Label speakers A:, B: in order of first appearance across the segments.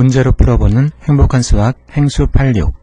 A: 문제로 풀어보는 행복한 수학 행수 86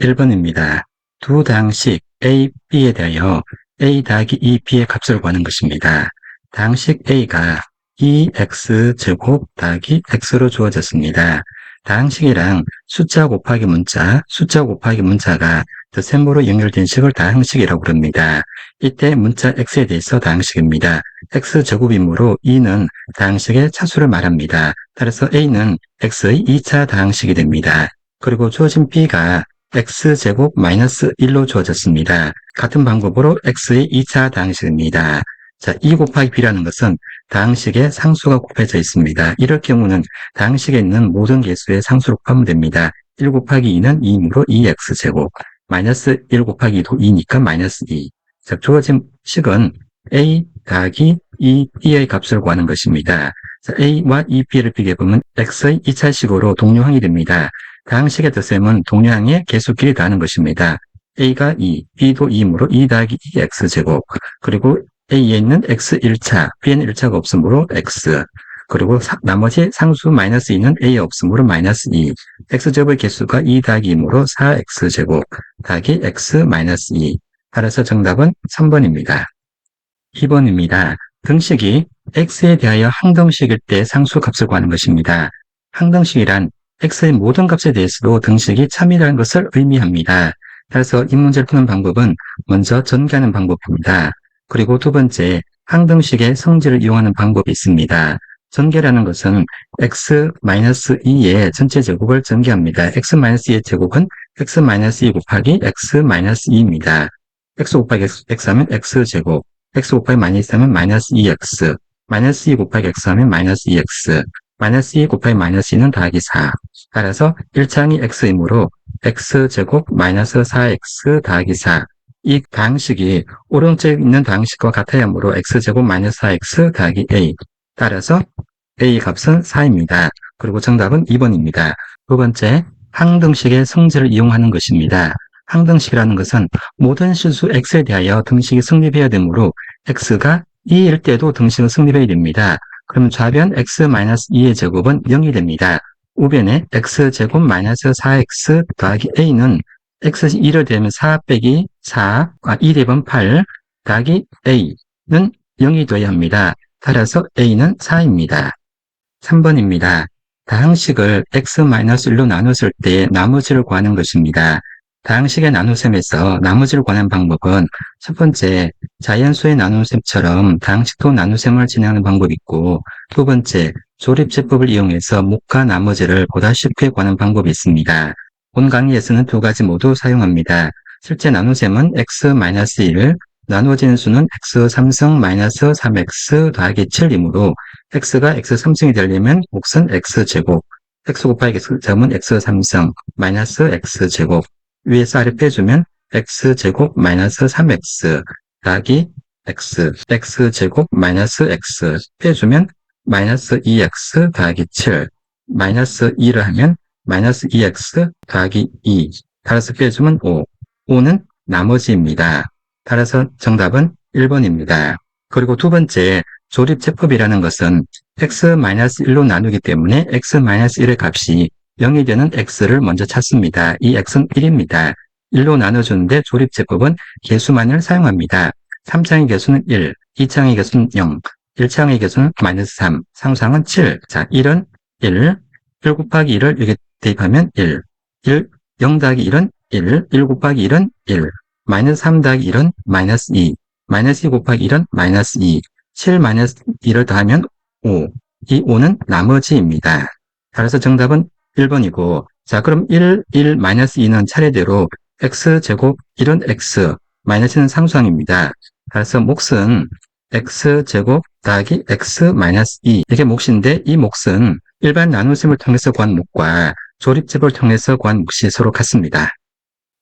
B: 1번입니다. 두 다항식 A, B에 대하여 A 더하기 2B의 값을 구하는 것입니다. 다항식 A가 2X제곱 더하기 X로 주어졌습니다. 다항식이랑 숫자 곱하기 문자, 숫자 곱하기 문자가 덧셈으로 연결된 식을 다항식이라고 부릅니다. 이때 문자 X에 대해서 다항식입니다. X제곱이므로 2는 다항식의 차수를 말합니다. 따라서 A는 X의 2차 다항식이 됩니다. 그리고 주어진 B가 x제곱 마이너스 1로 주어졌습니다. 같은 방법으로 x의 2차 다항식입니다. 자, 2 곱하기 b라는 것은 다항식의 상수가 곱해져 있습니다. 이럴 경우는 다항식에 있는 모든 개수의 상수를 곱하면 됩니다. 1 곱하기 2는 2이므로 2x제곱, 마이너스 1 곱하기 2도 2니까 마이너스 2. 자, 주어진 식은 a 더하기 2b의 값을 구하는 것입니다. 자, a와 2b를 비교해보면 x의 2차식으로 동료항이 됩니다. 다항식의 덧셈은 동량의 개수끼리 더하는 것입니다. a가 2, b도 2이므로 2 더하기 2x제곱, 그리고 a에 있는 x 1차, b에는 1차가 없으므로 x, 그리고 사- 나머지 상수 마이너스 2는 a에 없으므로 마이너스 2, x제곱의 개수가 2 더하기 2이므로 4x제곱, 더하기 x 마이너스 2. 따라서 정답은 3번입니다. 2번입니다. 등식이 x에 대하여 항등식일 때 상수값을 구하는 것입니다. 항등식이란 x의 모든 값에 대해서도 등식이 참이라는 것을 의미합니다. 따라서 이 문제를 푸는 방법은 먼저 전개하는 방법입니다. 그리고 두 번째, 항등식의 성질을 이용하는 방법이 있습니다. 전개라는 것은 x-2의 전체 제곱을 전개합니다. x-2의 제곱은 x-2 곱하기 x-2입니다. x 곱하기 x, 하면 x제곱, x 곱하기 마이너스 하면 마이너스 2x, 마이너스 2 곱하기 x 하면 마이너스 2x, 마이너스 2 곱하기 마이너스 2는 더하기 4. 따라서 1창이 x이므로 x제곱 마이너스 4x 더하기 4. 이 다항식이 오른쪽에 있는 다항식과 같아야 하므로 x제곱 마이너스 4x 더하기 a. 따라서 a 값은 4입니다. 그리고 정답은 2번입니다. 두 번째, 항등식의 성질을 이용하는 것입니다. 항등식이라는 것은 모든 실수 x에 대하여 등식이 성립해야 되므로 x가 2일 때도 등식은 성립해야 됩니다. 그러면 좌변 x-2의 제곱은 0이 됩니다. 우변에 x제곱 마이너스 4x 더하기 a는 x 2를 대면 4 빼기 4, 아, 2 대번 8 더하기 a는 0이 되어야 합니다. 따라서 a는 4입니다. 3번입니다. 다항식을 x-1로 나눴을 때 나머지를 구하는 것입니다. 다항식의 나눗셈에서 나머지를 구하는 방법은 첫 번째, 자연수의 나눗셈처럼 다항식도 나눗셈을 진행하는 방법이 있고 두 번째, 조립제법을 이용해서 목과 나머지를 보다 쉽게 구하는 방법이 있습니다. 본 강의에서는 두 가지 모두 사용합니다. 실제 나눗셈은 x-1, 나누어지는 수는 x3승-3x 더하기 7이므로 x가 x3승이 되려면 몫은 x제곱, x 곱하기 x제곱은 x3승, 마이너스 x제곱, 위에서 아래 빼주면 x제곱 마이너스 3x 더하기 x, x제곱 마이너스 x 빼주면 마이너스 2x 더하기 7, 마이너스 2를 하면 마이너스 2x 더하기 2, 따라서 빼주면 5, 5는 나머지입니다. 따라서 정답은 1번입니다. 그리고 두 번째, 조립제법이라는 것은 x-1로 나누기 때문에 x-1의 값이 0이 되는 x를 먼저 찾습니다. 이 x는 1입니다. 1로 나눠주는데 조립제법은 개수만을 사용합니다. 3창의 개수는 1, 2창의 개수는 0, 1창의 개수는 마이너스 3, 상상은 7. 자, 1은 1, 1 곱하기 1을 여기 대입하면 1, 1, 0 더하기 1은 1, 1 곱하기 1은 1, 마이너스 3 더하기 1은 마이너스 2, 마이너스 2 곱하기 1은 마이너스 2, 7 마이너스 2를 더하면 5, 이 5는 나머지입니다. 따라서 정답은 1번이고, 자, 그럼 1, 1, 마이너스 2는 차례대로 x제곱 1은 x, 마이너스는 상수항입니다. 따라서 몫은 x제곱 더하기 x 마이너스 2. 이게 몫인데 이 몫은 일반 나눗셈을 통해서 구한 몫과 조립제법을 통해서 구한 몫이 서로 같습니다.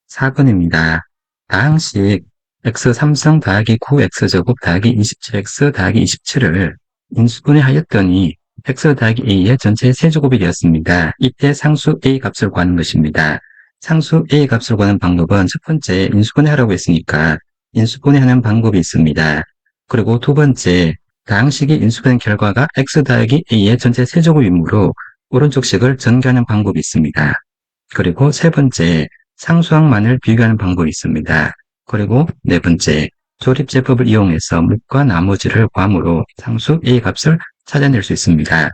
B: 4번입니다. 다항식 x3승 더하기 9x제곱 더하기 27x 더하기 27을 인수분해 하였더니 x 더하기 a의 전체 세제곱이 되었습니다. 이때 상수 a 값을 구하는 것입니다. 상수 a 값을 구하는 방법은 첫 번째 인수분해 하라고 했으니까 인수분해하는 방법이 있습니다. 그리고 두 번째 다항식이 인수분해 결과가 x 더하기 a의 전체 세제곱이므로 오른쪽 식을 전개하는 방법이 있습니다. 그리고 세 번째, 상수항만을 비교하는 방법이 있습니다. 그리고 네 번째, 조립제법을 이용해서 묵과 나머지를 괌으로 상수 A 값을 찾아낼 수 있습니다.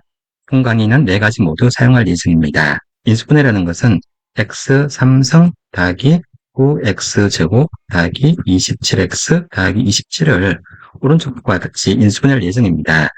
B: 본 강의는 네 가지 모두 사용할 예정입니다. 인수분해라는 것은 x 3성 더하기 9x제곱 더하기 27x 더하기 27을 오른쪽과 같이 인수분해할 예정입니다.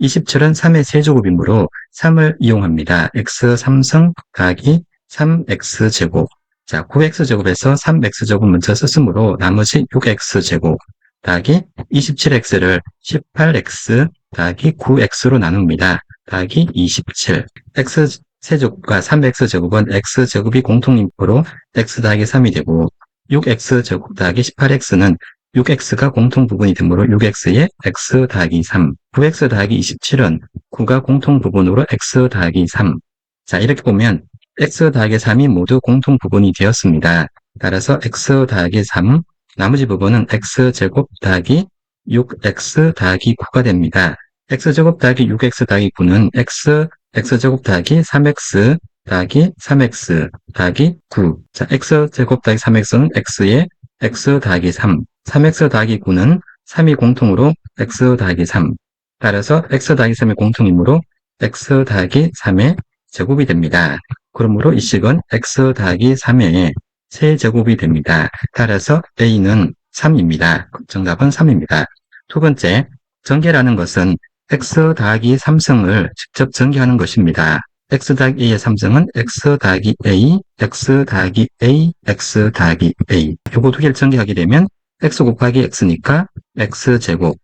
B: 27은 3의 세제곱이므로 3을 이용합니다. x 3성 더하기 3x제곱 자, 9x제곱에서 3x제곱 먼저 썼으므로 나머지 6x제곱 더하기 27x를 18x 더하기 9x로 나눕니다. 더하기 27. x 세제곱과 3x제곱은 x제곱이 공통인표로 x 더하기 3이 되고 6x제곱 더하기 18x는 6x가 공통 부분이 되므로 6x에 x 더하기 3, 9x 더하기 27은 9가 공통 부분으로 x 더하기 3. 자, 이렇게 보면 x 더하기 3이 모두 공통 부분이 되었습니다. 따라서 x 더하기 3, 나머지 부분은 x제곱 더하기 6x 더하기 9가 됩니다. x제곱 더하기 6x 더하기 9는 x, x제곱 더하기 3x 더하기 3x 더하기 9. 자, x제곱 더하기 3x는 x에 x 더하기 3, 3x 더하기 9는 3이 공통으로 x 더하기 3. 따라서 x 더하기 3이 공통이므로 x 더하기 3의 제곱이 됩니다. 그러므로 이 식은 x 더하기 3의 세제곱이 됩니다. 따라서 a는 3입니다. 정답은 3입니다. 두 번째, 전개라는 것은 x 더하기 3승을 직접 전개하는 것입니다. x 더하기 a의 3승은 x 더하기 a, x 더하기 a, x 더하기 a. 요거 두 개를 전개하게 되면 x 곱하기 x니까 x제곱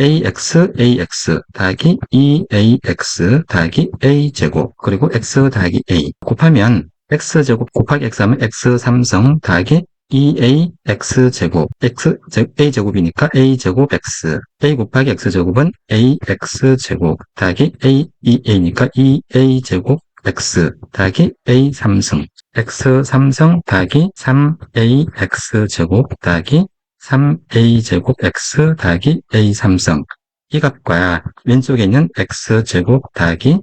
B: ax, ax 더하기 2ax 더하기 a제곱 그리고 x 더하기 a 곱하면 x제곱 곱하기 x 하면 x3성 더하기 2ax제곱 x a제곱이니까 a제곱 x a 곱하기 x제곱은 ax제곱 더하기 a 2a니까 2a제곱 x 더하기 a3승 x3성 더하기 3ax제곱 더하기 3a제곱 x 더하기 a3성 이 값과 왼쪽에 있는 x제곱 더하기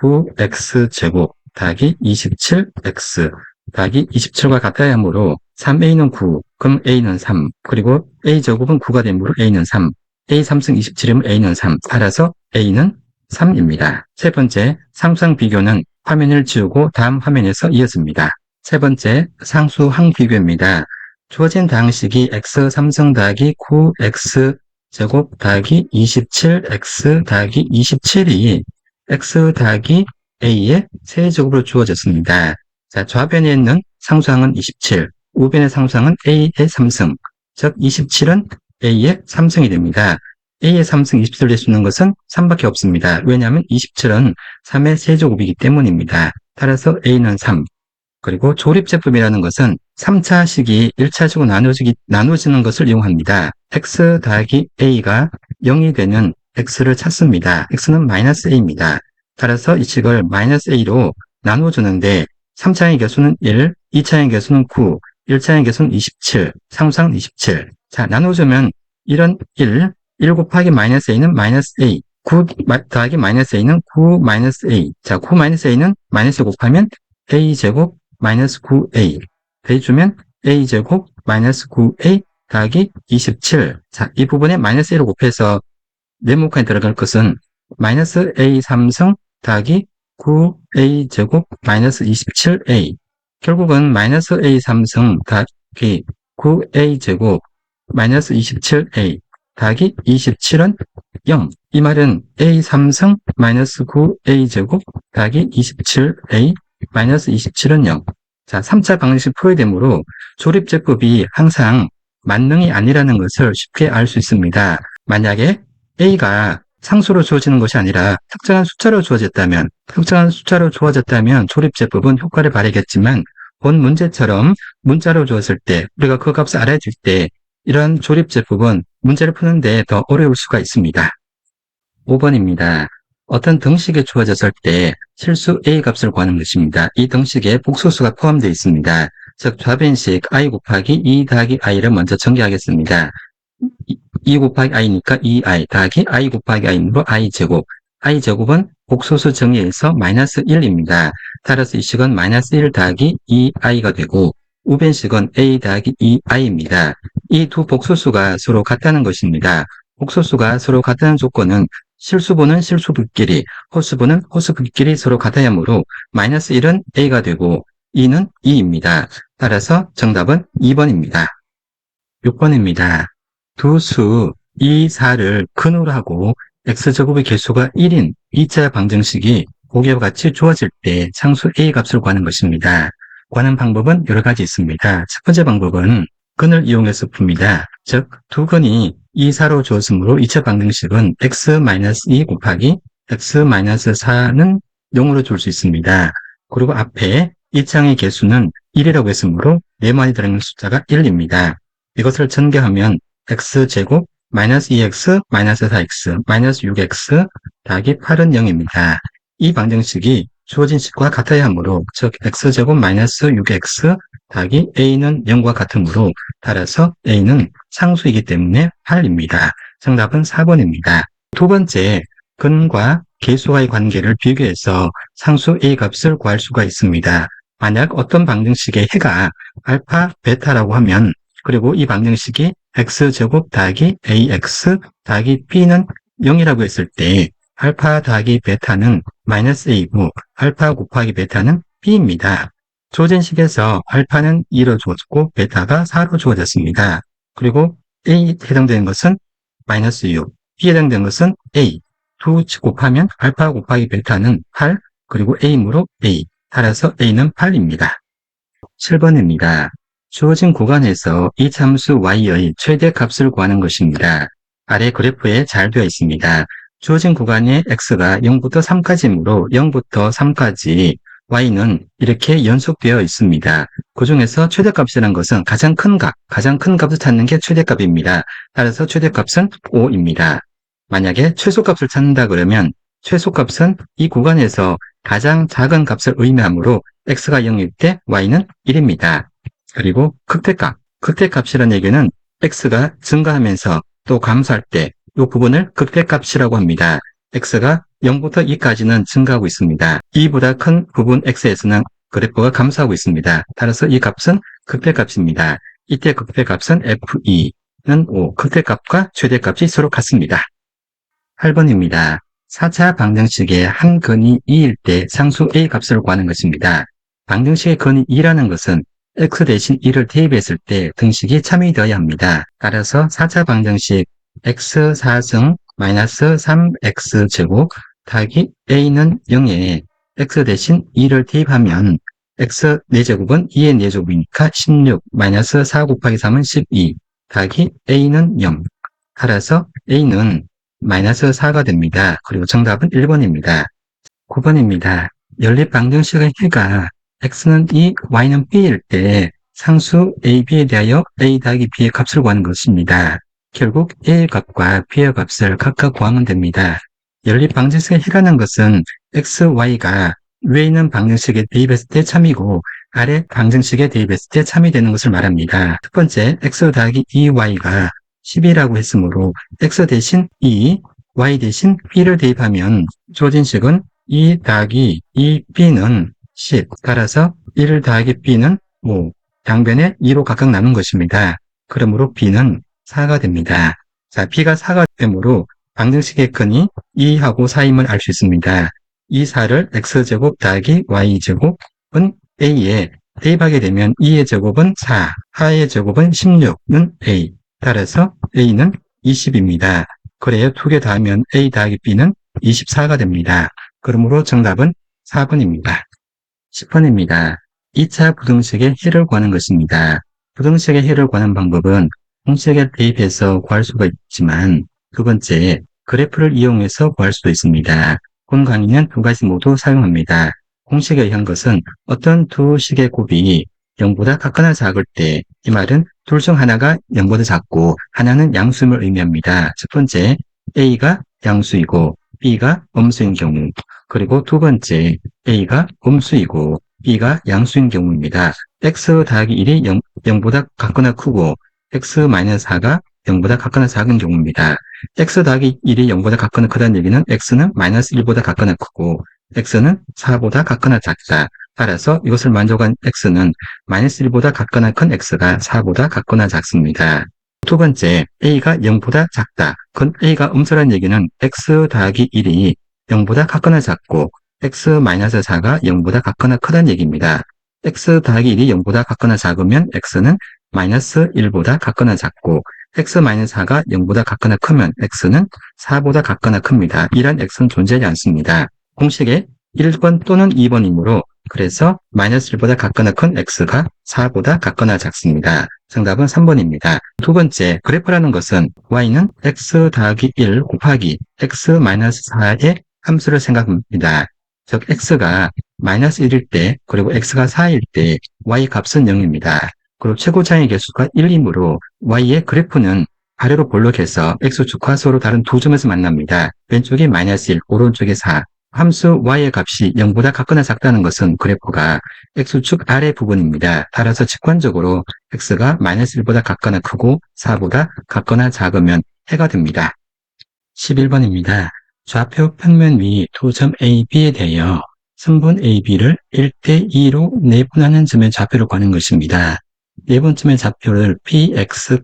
B: 9x제곱 더하기 27x 더하기 27과 같아야 하므로 3a는 9, 그럼 a는 3, 그리고 a제곱은 9가 되므로 a는 3, a3승 27이면 a는 3, 따라서 a는 3입니다. 세 번째, 상수항 비교는 화면을 지우고 다음 화면에서 이어집니다. 세 번째, 상수항 비교입니다. 주어진 다항식이 x 3승 더하기 9x 제곱 더하기 27x 더하기 27이 x 더하기 a의 세제곱으로 주어졌습니다. 자, 좌변에 있는 상수항은 27, 우변의 상수항은 a의 3승, 즉 27은 a의 3승이 됩니다. a의 3승 27을 낼수 있는 것은 3밖에 없습니다. 왜냐하면 27은 3의 세제곱이기 때문입니다. 따라서 a는 3. 그리고 조립제품이라는 것은 3차 식이 1차식으로 나눠지기, 나눠지는 것을 이용합니다. x 더하기 a가 0이 되는 x를 찾습니다. x는 마이너스 a입니다. 따라서 이 식을 마이너스 a로 나눠주는데 3차의 개수는 1, 2차의 개수는 9, 1차의 개수는 27, 상상 27. 자, 나눠주면 1은 1, 1 곱하기 마이너스 a는 마이너스 a, 9 더하기 마이너스 a는 9 마이너스 a. 자, 9 마이너스 a는 마이너스 곱하면 a제곱 마이너스 9a. 대주면 a제곱 마이너스 9a 더하기 27. 자, 이 부분에 마이너스 1을 곱해서 네모칸에 들어갈 것은 마이너스 a 3승 더하기 9a제곱 마이너스 27a. 결국은 마이너스 a 3승 더하기 9a제곱 마이너스 27a 더하기 27은 0. 이 말은 a 3승 마이너스 9a제곱 더하기 27a 마이너스 27은 0. 자, 3차 방식 포회되므로 조립제법이 항상 만능이 아니라는 것을 쉽게 알 수 있습니다. 만약에 a가 상수로 주어지는 것이 아니라 특정한 숫자로 주어졌다면, 특정한 숫자로 주어졌다면 조립제법은 효과를 발휘겠지만 본 문제처럼 문자로 주었을 때 우리가 그 값을 알아야 될 때 이러한 조립제법은 문제를 푸는데 더 어려울 수가 있습니다. 5번입니다. 어떤 등식에 주어졌을 때 실수 a 값을 구하는 것입니다. 이 등식에 복소수가 포함되어 있습니다. 즉 좌변식 i 곱하기 2 더하기 i를 먼저 전개하겠습니다. 2 곱하기 i니까 2i 더하기 i 곱하기 i므로 i 제곱. i 제곱은 복소수 정의에서 마이너스 1입니다. 따라서 이 식은 마이너스 1 더하기 2i가 되고 우변식은 a 더하기 2i입니다. 이 두 복소수가 서로 같다는 것입니다. 복소수가 서로 같다는 조건은 실수분은 실수분끼리, 호수분은 호수분끼리 서로 같아야 하므로 마이너스 1은 a가 되고 2는 2입니다. 따라서 정답은 2번입니다. 6번입니다. 두 수 2, 4를 근으로 하고 x제곱의 개수가 1인 2차 방정식이 고개와 같이 주어질 때 상수 a 값을 구하는 것입니다. 구하는 방법은 여러 가지 있습니다. 첫 번째 방법은 근을 이용해서 풉니다. 즉, 두 근이 2, 4로 주어지므로 2차 방정식은 x-2 곱하기 x-4는 0으로 줄 수 있습니다. 그리고 앞에 이 창의 개수는 1이라고 했으므로 네모안이 들어있는 숫자가 1입니다. 이것을 전개하면 x제곱 마이너스 2x 마이너스 4x 마이너스 6x 더하기 8은 0입니다. 이 방정식이 주어진 식과 같아야 하므로 즉 x제곱 마이너스 6x 더하기 a는 0과 같으므로 따라서 a는 상수이기 때문에 8입니다. 정답은 4번입니다. 두 번째, 근과 개수와의 관계를 비교해서 상수 a 값을 구할 수가 있습니다. 만약 어떤 방정식의 해가 알파, 베타라고 하면 그리고 이 방정식이 x제곱 더하기 ax 더하기 b는 0이라고 했을 때 알파 더하기 베타는 마이너스 a이고 알파 곱하기 베타는 b입니다. 조전식에서 알파는 2로 주어졌고 베타가 4로 주어졌습니다. 그리고 a 해당되는 것은 마이너스 6, b 해당되는 것은 a. 두 곱하면 알파 곱하기 베타는 8, 그리고 a이므로 a. 따라서 a는 8입니다. 7번입니다. 주어진 구간에서 이 참수 y의 최대 값을 구하는 것입니다. 아래 그래프에 잘 되어 있습니다. 주어진 구간에 x가 0부터 3까지이므로 0부터 3까지 y는 이렇게 연속되어 있습니다. 그 중에서 최대값이라는 것은 가장 큰 값, 가장 큰 값을 찾는 게 최대값입니다. 따라서 최대값은 5입니다. 만약에 최소값을 찾는다 그러면 최소값은 이 구간에서 가장 작은 값을 의미하므로 x가 0일 때 y는 1입니다. 그리고 극대값, 극대값이라는 얘기는 x가 증가하면서 또 감소할 때 이 부분을 극대값이라고 합니다. x가 0부터 2까지는 증가하고 있습니다. 2보다 큰 부분 x에서는 그래프가 감소하고 있습니다. 따라서 이 값은 극대값입니다. 이때 극대값은 f2는 5, 극대값과 최대값이 서로 같습니다. 8번입니다. 4차 방정식의 한 근이 2일 때 상수 a 값을 구하는 것입니다. 방정식의 근이 2라는 것은 x 대신 2를 대입했을 때 등식이 참이 되어야 합니다. 따라서 4차 방정식 x 4승 마이너스 3x 제곱 더하기 a는 0에 x 대신 2를 대입하면 x 4제곱은 2의 4제곱이니까 16 마이너스 4 곱하기 3은 12 더하기 a는 0 따라서 a는 마이너스 4가 됩니다. 그리고 정답은 1번입니다. 9번입니다. 연립 방정식의 해가 x는 2, y는 b일 때 상수 a, b에 대하여 a 더하기 b의 값을 구하는 것입니다. 결국 a의 값과 b의 값을 각각 구하면 됩니다. 연립 방정식의 해라는 것은 x, y가 위에 있는 방정식에 대입했을 때 참이고 아래 방정식에 대입했을 때 참이 되는 것을 말합니다. 첫 번째 x 더하기 2y가 10이라고 했으므로 x 대신 2, y 대신 b를 대입하면 조진식은 2 더하기 2b는 10, 따라서 1 더하기 b는 5, 양변에 2로 각각 나눈 것입니다. 그러므로 b는 4가 됩니다. 자, b가 4가 되므로 방정식의 근이 2하고 4임을 알 수 있습니다. 이 4를 x제곱 더하기 y제곱은 a에 대입하게 되면 2의 제곱은 4, 4의 제곱은 16은 a. 따라서 a는 20입니다. 그래야 두개 더하면 a 더하기 b는 24가 됩니다. 그러므로 정답은 4번입니다. 10번입니다. 2차 부등식의 해를 구하는 것입니다. 부등식의 해를 구하는 방법은 공식에 대입해서 구할 수가 있지만 두 번째, 그래프를 이용해서 구할 수도 있습니다. 본 강의는 두 가지 모두 사용합니다. 공식에 의한 것은 어떤 두 식의 곱이 0보다 같거나 작을 때, 이 말은 둘 중 하나가 0보다 작고 하나는 양수임을 의미합니다. 첫 번째, A가 양수이고 B가 음수인 경우, 그리고 두 번째, A가 음수이고 B가 양수인 경우입니다. X 더하기 1이 0, 0보다 같거나 크고 X-4가 0보다 같거나 작은 경우입니다. x 더하기 1이 0보다 같거나 크다는 얘기는 x는 마이너스 1보다 같거나 크고 x는 4보다 같거나 작다. 따라서 이것을 만족한 x는 마이너스 1보다 같거나 큰 x가 4보다 같거나 작습니다. 두 번째, a가 0보다 작다. 그건 a가 음수란 얘기는 x 더하기 1이 0보다 같거나 작고 x-4가 0보다 같거나 크다는 얘기입니다. x 더하기 1이 0보다 같거나 작으면 x는 마이너스 1보다 같거나 작고 x-4가 0보다 같거나 크면 x는 4보다 같거나 큽니다. 이런 x는 존재하지 않습니다. 공식에 1번 또는 2번이므로 그래서 마이너스 1보다 같거나 큰 x가 4보다 같거나 작습니다. 정답은 3번입니다. 두 번째, 그래프라는 것은 y는 x 더하기 1 곱하기 x-4의 함수를 생각합니다. 즉 x가 마이너스 1일 때 그리고 x가 4일 때 y 값은 0입니다. 그리고 최고 차이 개수가 1이므로 y의 그래프는 아래로 볼록해서 x축과 서로 다른 두 점에서 만납니다. 왼쪽이 마이너스 1, 오른쪽이 4. 함수 y의 값이 0보다 같거나 작다는 것은 그래프가 x축 아래 부분입니다. 따라서 직관적으로 x가 마이너스 1보다 같거나 크고 4보다 같거나 작으면 해가 됩니다. 11번입니다. 좌표 평면 위 두 점 A, B에 대하여 선분 A, B를 1대 2로 내분하는 점의 좌표를 구하는 것입니다. 네 번쯤의 좌표를 P, X,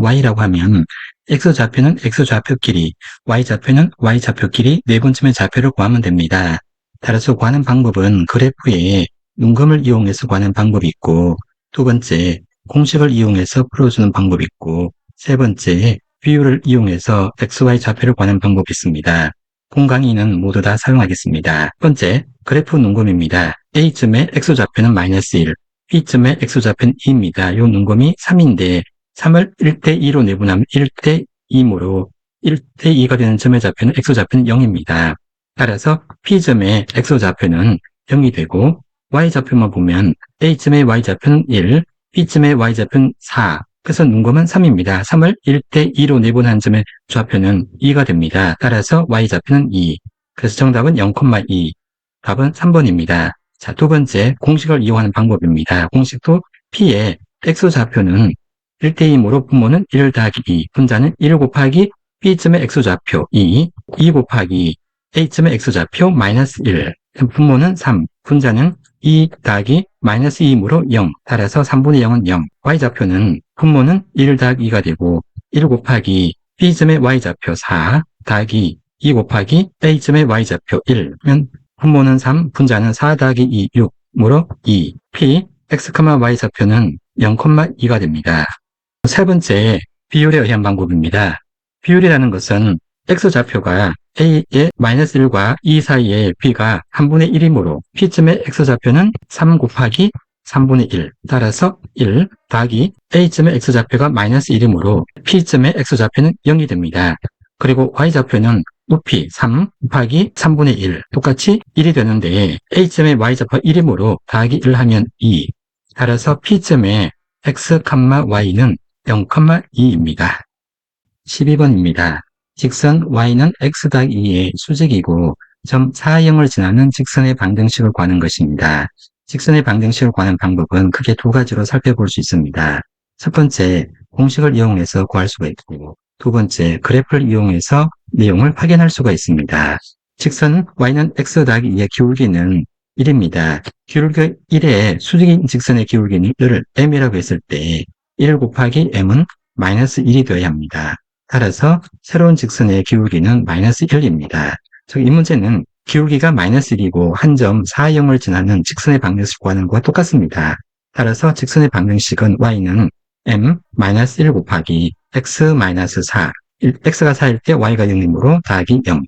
B: Y라고 하면 X 좌표는 X 좌표끼리, Y 좌표는 Y 좌표끼리 네 번쯤의 좌표를 구하면 됩니다. 따라서 구하는 방법은 그래프에 눈금을 이용해서 구하는 방법이 있고 두 번째, 공식을 이용해서 풀어주는 방법이 있고 세 번째, 비율을 이용해서 XY 좌표를 구하는 방법이 있습니다. 본 강의는 모두 다 사용하겠습니다. 첫 번째, 그래프 눈금입니다. A점의 X좌표는 마이너스 1, B점의 X좌표는 2입니다. 요 눈금이 3인데 3을 1대2로 내분하면 1대2이므로 1대2가 되는 점의 좌표는 X좌표는 0입니다. 따라서 P점의 X좌표는 0이 되고 Y좌표만 보면 A점의 Y좌표는 1, B점의 Y좌표는 4, 그래서 눈금은 3입니다. 3을 1대2로 내분한 점의 좌표는 2가 됩니다. 따라서 y좌표는 2. 그래서 정답은 0,2. 답은 3번입니다. 자, 두 번째 공식을 이용하는 방법입니다. 공식도 p의 x좌표는 1대2이므로 분모는 1 더하기 2, 분자는 1 곱하기 b점의 x좌표 2, 2 곱하기 a점의 x좌표 마이너스 1, 분모는 3, 분자는 2 더하기 마이너스 2이므로 0, 따라서 3분의 0은 0, y좌표는 분모는 1 더하기 2가 되고 1 곱하기 b점의 y좌표 4 더하기 2 곱하기 a점의 y좌표 1면 분모는 3, 분자는 4 더하기 2, 6으로 2, p, x, y좌표는 0,2가 됩니다. 세 번째, 비율에 의한 방법입니다. 비율이라는 것은 x좌표가 a의 마이너스 1과 2 사이에 b가 1분의 1이므로 p점의 x좌표는 3 곱하기 3분의 1 따라서 1 더하기 a점의 x좌표가 마이너스 1이므로 p점의 x좌표는 0이 됩니다. 그리고 y좌표는 높이 3 곱하기 3분의 1 똑같이 1이 되는데 a점의 y좌표 1이므로 더하기 1 하면 2 따라서 p점의 x, y는 0,2입니다. 12번입니다. 직선 y는 x 더하기 2의 수직이고 점 4형을 지나는 직선의 방정식을 구하는 것입니다. 직선의 방정식을 구하는 방법은 크게 두 가지로 살펴볼 수 있습니다. 첫 번째, 공식을 이용해서 구할 수가 있고 두 번째, 그래프를 이용해서 내용을 확인할 수가 있습니다. 직선 y는 x 더하기 2의 기울기는 1입니다. 기울기 1의 수직인 직선의 기울기를 m이라고 했을 때 1 곱하기 m은 마이너스 1이 되어야 합니다. 따라서 새로운 직선의 기울기는 마이너스 1입니다. 즉 이 문제는 기울기가 마이너스 1이고 한 점 4형을 지나는 직선의 방정식 구하는 것과 똑같습니다. 따라서 직선의 방정식은 y는 m 마이너스 1 곱하기 x 마이너스 4 x가 4일 때 y가 0이므로 더하기 0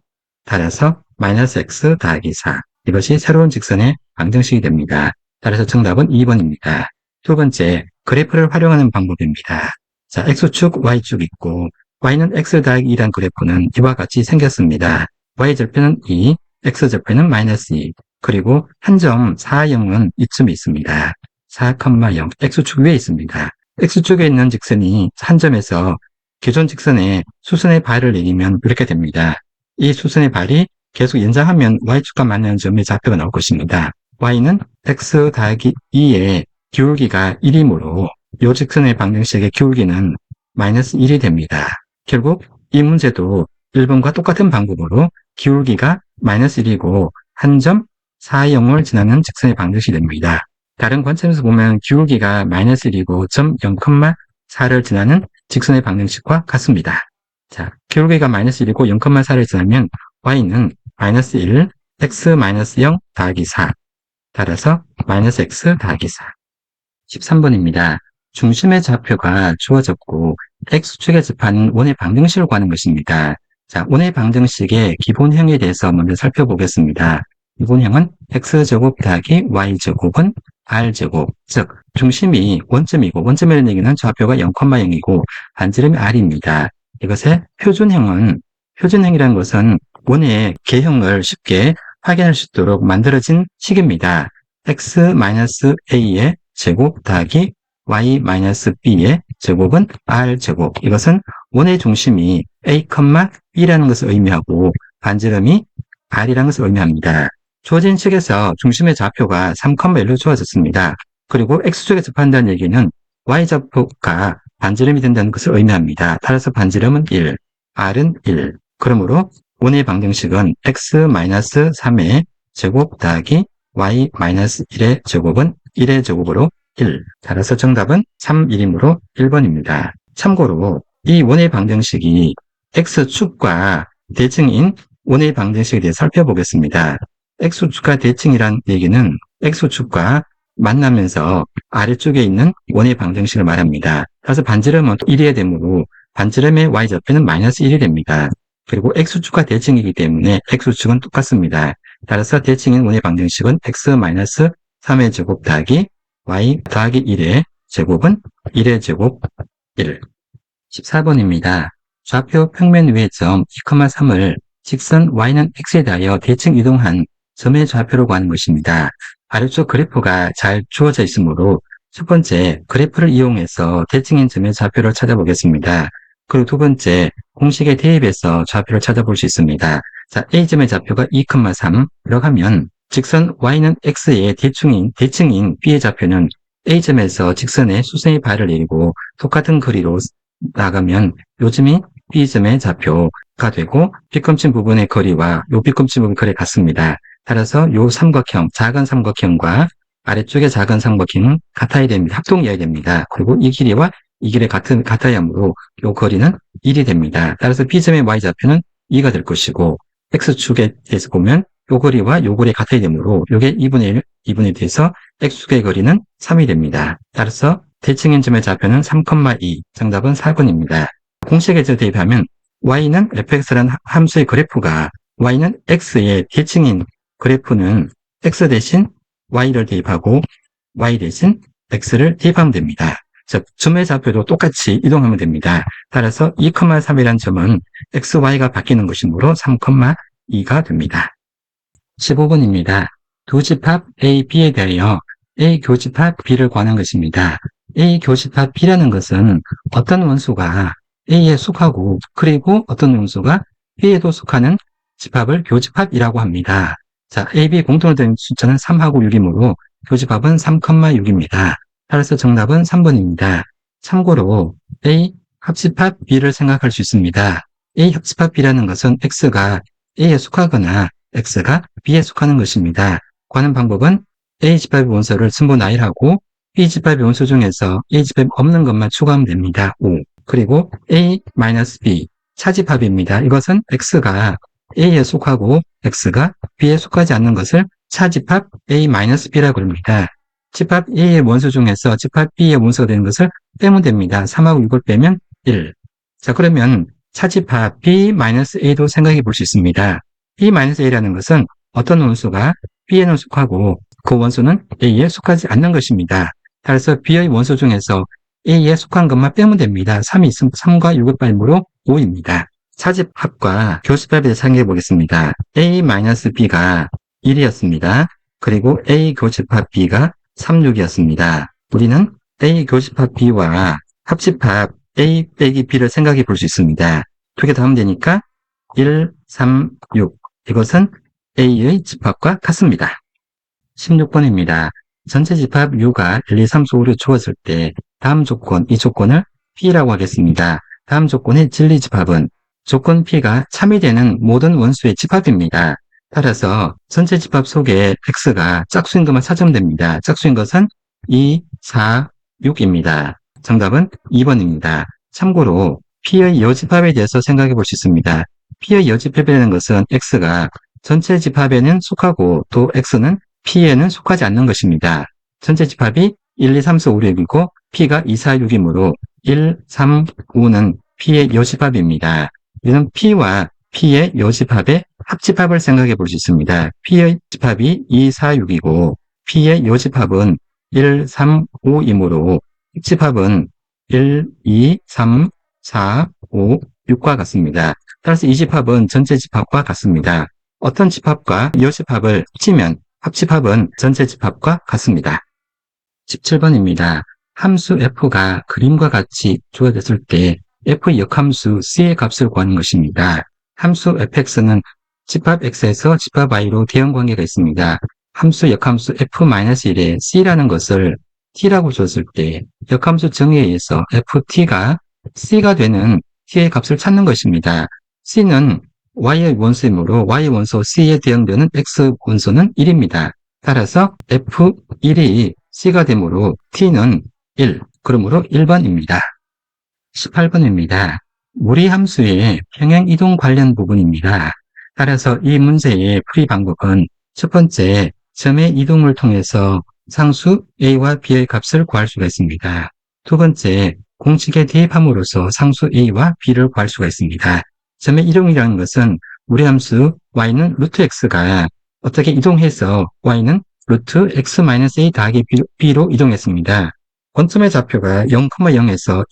B: 따라서 마이너스 x 더하기 4 이것이 새로운 직선의 방정식이 됩니다. 따라서 정답은 2번입니다. 두 번째, 그래프를 활용하는 방법입니다. 자, x축, y축 있고 y는 x 더하기 2란 그래프는 이와 같이 생겼습니다. y절표는 2, x절표는 마이너스 2, 그리고 한 점 4,0은 이쯤에 있습니다. 4,0, x축 위에 있습니다. x축에 있는 직선이 한 점에서 기존 직선에 수선의 발을 내리면 이렇게 됩니다. 이 수선의 발이 계속 연장하면 y축과 만나는 점의 좌표가 나올 것입니다. y는 x 더하기 2의 기울기가 1이므로 이 직선의 방정식의 기울기는 마이너스 1이 됩니다. 결국 이 문제도 1번과 똑같은 방법으로 기울기가 마이너스 1이고 한 점 4,0을 지나는 직선의 방정식이 됩니다. 다른 관점에서 보면 기울기가 마이너스 1이고 점 0,4를 지나는 직선의 방정식과 같습니다. 자, 기울기가 마이너스 1이고 0,4를 지나면 y는 마이너스 1, x 마이너스 0 더하기 4. 따라서 마이너스 x 더하기 4. 13번입니다. 중심의 좌표가 주어졌고 x축에 접하는 원의 방정식을 구하는 것입니다. 자, 원의 방정식의 기본형에 대해서 먼저 살펴보겠습니다. 기본형은 x제곱 더하기 y제곱은 r제곱, 즉 중심이 원점이고 원점이라는 얘기는 좌표가 0,0이고 반지름이 r입니다. 이것의 표준형은 표준형이라는 것은 원의 개형을 쉽게 확인할 수 있도록 만들어진 식입니다. x-a의 제곱 더하기 y-b의 제곱은 r제곱. 이것은 원의 중심이 a, b라는 것을 의미하고 반지름이 r이라는 것을 의미합니다. 주어진 식에서 중심의 좌표가 3,1로 주어졌습니다. 그리고 x축에 접한다는 얘기는 y좌표가 반지름이 된다는 것을 의미합니다. 따라서 반지름은 1, r은 1. 그러므로 원의 방정식은 x-3의 제곱 더하기 y-1의 제곱은 1의 제곱으로 1. 따라서 정답은 3, 1이므로 1번입니다. 참고로 이 원의 방정식이 x축과 대칭인 원의 방정식에 대해 살펴보겠습니다. X축과 대칭이란 얘기는 x축과 만나면서 아래쪽에 있는 원의 방정식을 말합니다. 따라서 반지름은 1이 되므로 반지름의 y좌표는 마이너스 1이 됩니다. 그리고 x축과 대칭이기 때문에 x축은 똑같습니다. 따라서 대칭인 원의 방정식은 x-3의 제곱 더하기 y 더하기 1의 제곱은 1의 제곱 1. 14번입니다. 좌표 평면 위의 점 2,3을 직선 y는 x에 대하여 대칭 이동한 점의 좌표로 구하는 것입니다. 아래쪽 그래프가 잘 주어져 있으므로 첫 번째 그래프를 이용해서 대칭인 점의 좌표를 찾아보겠습니다. 그리고 두 번째 공식에 대입해서 좌표를 찾아볼 수 있습니다. 자, A점의 좌표가 2,3이라고 하면 직선 y는 x의 대칭인, 대칭인 b의 좌표는 A점에서 직선의 수선의 발을 내리고 똑같은 거리로 나가면 요점이 B점의 좌표가 되고 빗금친 부분의 거리와 요 빗금친 부분 거리 같습니다. 따라서 요 삼각형, 작은 삼각형과 아래쪽의 작은 삼각형은 같아야 됩니다. 합동이어야 됩니다. 그리고 이 길이와 이 길이 같은, 같아야 하므로 요 거리는 1이 됩니다. 따라서 B점의 Y좌표는 2가 될 것이고 X축에 대해서 보면 요 거리와 요 거리 같아야 되므로 요게 2분의 1, 2분의 1 돼서 X축의 거리는 3이 됩니다. 따라서 대칭인 점의 좌표는 3,2, 정답은 4번입니다. 공식에서 대입하면 y는 fx라는 함수의 그래프가 y는 x의 대칭인 그래프는 x 대신 y를 대입하고 y 대신 x를 대입하면 됩니다. 즉, 점의 좌표도 똑같이 이동하면 됩니다. 따라서 2,3이라는 점은 x, y가 바뀌는 것이므로 3,2가 됩니다. 15번입니다. 두 집합 A, B에 대하여 A 교집합 B를 구하는 것입니다. A 교집합 B라는 것은 어떤 원수가 A에 속하고 그리고 어떤 원수가 B에도 속하는 집합을 교집합이라고 합니다. 자, A, B 공통으로 된 숫자는 3하고 6이므로 교집합은 3,6입니다. 따라서 정답은 3번입니다. 참고로 A 합집합 B를 생각할 수 있습니다. A 합집합 B라는 것은 X가 A에 속하거나 X가 B에 속하는 것입니다. 구하는 방법은 A 집합의 원소를 승부 나열하고 B 집합의 원소 중에서 A 집합 없는 것만 추가하면 됩니다. 5. 그리고 A-B 차집합입니다. 이것은 X가 A에 속하고 X가 B에 속하지 않는 것을 차집합 A-B라고 합니다. 집합 A의 원소 중에서 집합 B의 원소가 되는 것을 빼면 됩니다. 3하고 6을 빼면 1. 자, 그러면 차집합 B-A도 생각해 볼 수 있습니다. B-A라는 것은 어떤 원소가 B에는 속하고 그 원소는 A에 속하지 않는 것입니다. 따라서 B의 원소 중에서 A에 속한 것만 빼면 됩니다. 3이 있으면 3과 6을 빼므로 5입니다. 차집합과 교집합에 상기해 보겠습니다. A-B가 1이었습니다. 그리고 A 교집합 B가 3, 6이었습니다. 우리는 A 교집합 B와 합집합 A 빼기 B를 생각해 볼 수 있습니다. 두개 더하면 되니까 1, 3, 6. 이것은 A의 집합과 같습니다. 16번입니다. 전체 집합 U가 1, 2, 3, 4, 5로 주어질 때 다음 조건, 이 조건을 P라고 하겠습니다. 다음 조건의 진리 집합은 조건 P가 참이 되는 모든 원수의 집합입니다. 따라서 전체 집합 속에 X가 짝수인 것만 찾으면 됩니다. 짝수인 것은 2, 4, 6입니다. 정답은 2번입니다. 참고로 P의 여집합에 대해서 생각해 볼 수 있습니다. P의 여집합이라는 것은 X가 전체 집합에는 속하고 또 X는 P에는 속하지 않는 것입니다. 전체 집합이 1, 2, 3, 4, 5, 6이고 P가 2, 4, 6이므로 1, 3, 5는 P의 여집합입니다. 이는 P와 P의 여집합의 합집합을 생각해 볼 수 있습니다. P의 집합이 2, 4, 6이고 P의 여집합은 1, 3, 5이므로 합집합은 1, 2, 3, 4, 5, 6과 같습니다. 따라서 이 집합은 전체 집합과 같습니다. 어떤 집합과 여집합을 합치면 합집합은 전체 집합과 같습니다. 17번입니다. 함수 f가 그림과 같이 주어졌을 때 f의 역함수 c의 값을 구하는 것입니다. 함수 fx는 집합 x에서 집합 y로 대응 관계가 있습니다. 함수 역함수 f-1에 c라는 것을 t라고 줬을 때 역함수 정의에 의해서 ft가 c가 되는 t의 값을 찾는 것입니다. c는 y의 원소이므로 y 원소 c에 대응되는 x 원소는 1입니다. 따라서 f1이 c가 되므로 t는 1, 그러므로 1번입니다. 18번입니다. 무리 함수의 평행 이동 관련 부분입니다. 따라서 이 문제의 풀이 방법은 첫 번째, 점의 이동을 통해서 상수 a와 b의 값을 구할 수가 있습니다. 두 번째, 공식에 대입함으로써 상수 a와 b를 구할 수가 있습니다. 점의 이동이라는 것은 우리 함수 y는 루트 x가 어떻게 이동해서 y는 루트 x-a 더하기 b로 이동했습니다. 원점의 좌표가 0,0에서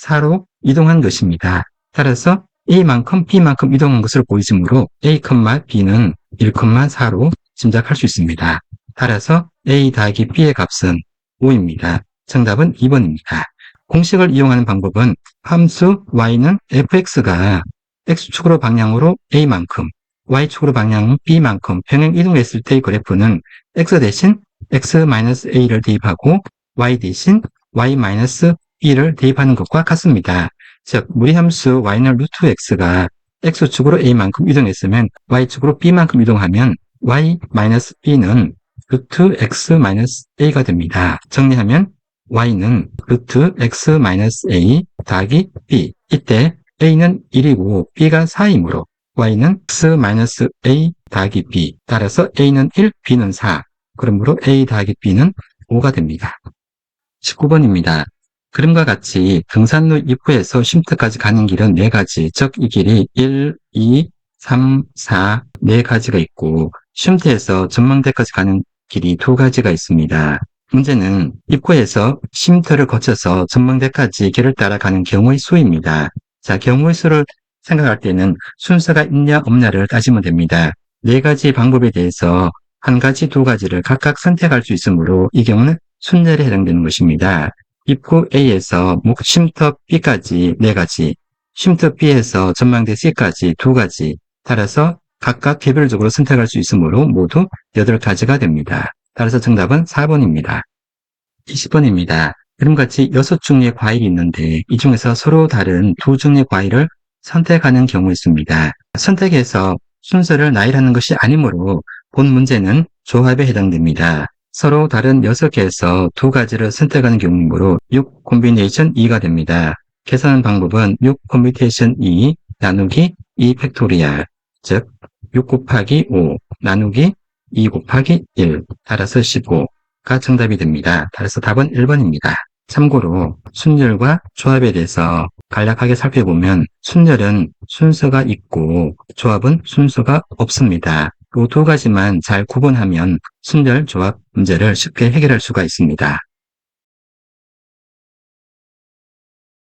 B: 1,4로 이동한 것입니다. 따라서 a만큼 b만큼 이동한 것을 보이므로 a, b는 1,4로 짐작할 수 있습니다. 따라서 a 더하기 b의 값은 5입니다. 정답은 2번입니다. 공식을 이용하는 방법은 함수 y는 fx가 x축으로 방향으로 a만큼, y축으로 방향 b만큼 평행 이동했을 때의 그래프는 x 대신 x-a를 대입하고 y 대신 y-b를 대입하는 것과 같습니다. 즉, 무리함수 y는 루트 x가 x축으로 a만큼 이동했으면 y축으로 b만큼 이동하면 y-b는 루트 x-a가 됩니다. 정리하면 y는 루트 x-a 더하기 b 이때 a는 1이고 b가 4이므로 y는 x-a 더하기 b 따라서 a는 1, b는 4 그러므로 a 더하기 b는 5가 됩니다. 19번입니다. 그림과 같이 등산로 입구에서 쉼터까지 가는 길은 4가지, 즉 이 길이 1, 2, 3, 4, 4가지가 있고 쉼터에서 전망대까지 가는 길이 2가지가 있습니다. 문제는 입구에서 쉼터를 거쳐서 전망대까지 길을 따라가는 경우의 수입니다. 자, 경우의 수를 생각할 때는 순서가 있냐 없냐를 따지면 됩니다. 네 가지 방법에 대해서 한 가지, 두 가지를 각각 선택할 수 있으므로 이 경우는 순열에 해당되는 것입니다. 입구 A에서 목 쉼터 B까지 네 가지, 쉼터 B에서 전망대 C까지 두 가지, 따라서 각각 개별적으로 선택할 수 있으므로 모두 8가지가 됩니다. 따라서 정답은 4번입니다. 20번입니다. 그림같이 6종류의 과일이 있는데 이 중에서 서로 다른 두 종류의 과일을 선택하는 경우 있습니다. 선택해서 순서를 나열하는 것이 아니므로 본 문제는 조합에 해당됩니다. 서로 다른 6개에서 두 가지를 선택하는 경우이므로 6 콤비네이션 2가 됩니다. 계산 방법은 6 콤비네이션 2 나누기 2 팩토리얼 즉6 곱하기 5 나누기 2 곱하기 1 따라서 15가 정답이 됩니다. 따라서 답은 1번입니다. 참고로 순열과 조합에 대해서 간략하게 살펴보면 순열은 순서가 있고 조합은 순서가 없습니다. 이두 가지만 잘 구분하면 순열 조합 문제를 쉽게 해결할 수가 있습니다.